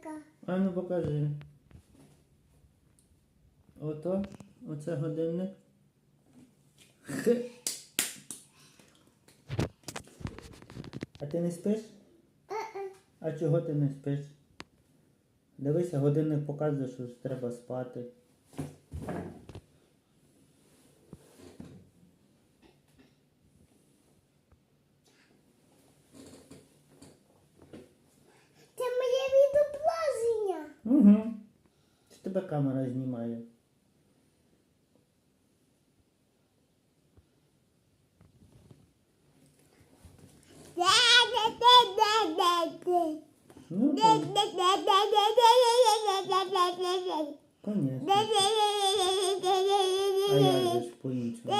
така. А ну покажи. Ото, оце годинник. А ти не спиш? А чого ти не спиш? Дивися, годинник показує, що треба спати. тебе камера знімає. Ну, ну Конечно. А я же по-іншому.